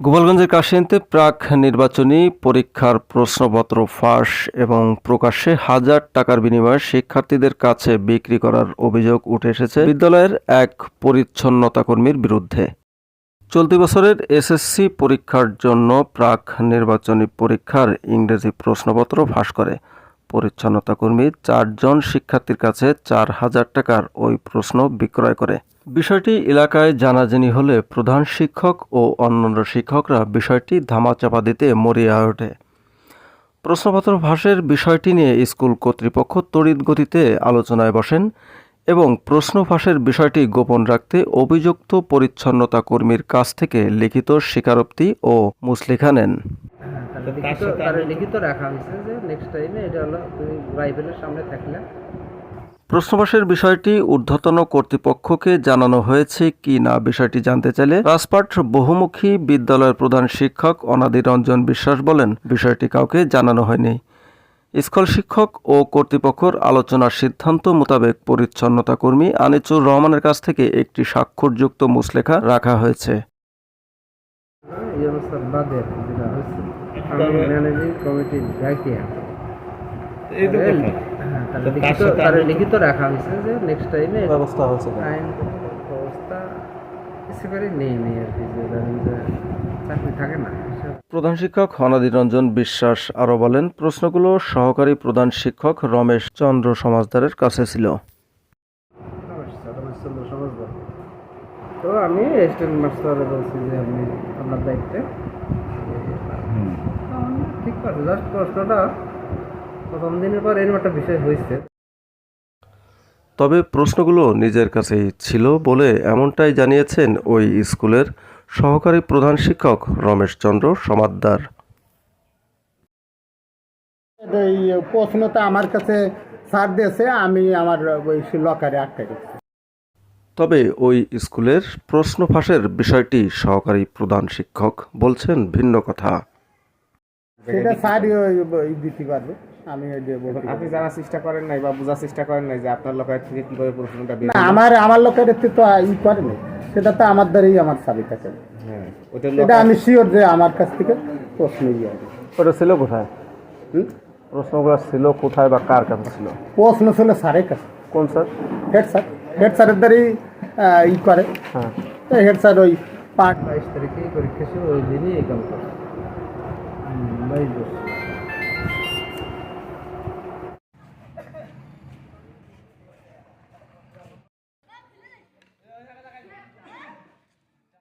গোপালগঞ্জের কাশিয়ান্তে প্রাক নির্বাচনী পরীক্ষার প্রশ্নপত্র ফাঁস এবং প্রকাশ্যে হাজার টাকার বিনিময়ে শিক্ষার্থীদের কাছে বিক্রি করার অভিযোগ উঠে এসেছে বিদ্যালয়ের এক পরিচ্ছন্নতা কর্মীর বিরুদ্ধে। চলতি বছরের এসএসসি পরীক্ষার জন্য প্রাক নির্বাচনী পরীক্ষার ইংরেজি প্রশ্নপত্র ফাঁস করে। পরিচ্ছন্নতা কর্মী চারজন শিক্ষার্থীর কাছে চার হাজার টাকার ওই প্রশ্ন বিক্রয় করে। বিষয়টি এলাকায় জানাজানি হলে প্রধান শিক্ষক ও অন্যান্য শিক্ষকরা বিষয়টি ধামাচাপা দিতে মরিয়া ওঠে। প্রশ্নপত্র ফাঁসের বিষয়টি নিয়ে স্কুল কর্তৃপক্ষ তড়িৎ গতিতে আলোচনায় বসেন এবং প্রশ্ন ফাঁসের বিষয়টি গোপন রাখতে অভিযুক্ত পরিচ্ছন্নতা কর্মীর কাছ থেকে লিখিত স্বীকারোক্তি ও মুসলিখা নেন। লিখিত রাখা হয়েছে যে নেক্সট টাইমে এটা হলো তুমি রাইফেলের সামনে থাকলে প্রশ্নবাসের বিষয়টি ঊর্ধ্বতন কর্তৃপক্ষকে জানানো হয়েছে কি না বিষয়টি জানতে চাইলে রাজপাট বহুমুখী বিদ্যালয়ের প্রধান শিক্ষক অনাদি রঞ্জন বিশ্বাস বলেন বিষয়টি কাউকে জানানো হয়নি। স্কুল শিক্ষক ও কর্তৃপক্ষের আলোচনার সিদ্ধান্ত মোতাবেক পরিচ্ছন্নতা কর্মী আনিচুর রহমানের কাছ থেকে একটি স্বাক্ষরযুক্ত মুসলেখা রাখা হয়েছে। এই তার লিখিত সাথে তাহলে আমি- লিখিত রাখা হয়েছে যে নেক্সট টাইমে ব্যবস্থা হয়েছে আইন ব্যবস্থা একেবারে নেই নেই আর কি যে চাকরি থাকে না। প্রধান শিক্ষক অনাদি রঞ্জন বিশ্বাস আরও বলেন প্রশ্নগুলো সহকারী প্রধান শিক্ষক রমেশ চন্দ্র সমাজদারের কাছে ছিল। তো আমি মাস্টারে বলছি যে আপনি আপনার দায়িত্বে। ঠিক আছে জাস্ট প্রশ্নটা প্রথম দিনের পর এরকম একটা বিষয় হয়েছে। তবে প্রশ্নগুলো নিজের কাছেই ছিল বলে এমনটাই জানিয়েছেন ওই স্কুলের সহকারী প্রধান শিক্ষক রমেশ চন্দ্র সমাদ্দার। এই প্রশ্নটা আমার কাছে স্যার দিয়েছে আমি আমার ওই লকারে আটকে গেছি। তবে ওই স্কুলের প্রশ্ন ফাঁসের বিষয়টি সহকারী প্রধান শিক্ষক বলছেন ভিন্ন কথা। সেটা স্যারই দিতে পারবে। আমি আপনি জানার চেষ্টা করেন নাই বা বোঝার চেষ্টা করেন নাই যে আপনার লোকের থেকে কীভাবে প্রশ্নটা না আমার আমার লোকের তো ই করেনি সেটা তো আমার দ্বারাই আমার চাবি থাকে। হ্যাঁ ওটা এটা আমি শিওর যে আমার কাছ থেকে প্রশ্ন ইয়ে। ওটা ছিল কোথায়? হুম? প্রশ্নগুলো ছিল কোথায় বা কার কাছে ছিল? প্রশ্ন ছিল স্যারের কাছে। কোন স্যার? Head sir. হেড স্যারের দ্বারাই ই করে। হ্যাঁ। হেড স্যার ওই পাঠ বাইশ তারিখে পরীক্ষা ছিল ওই দিনই এই কাম করে Ai, Deus.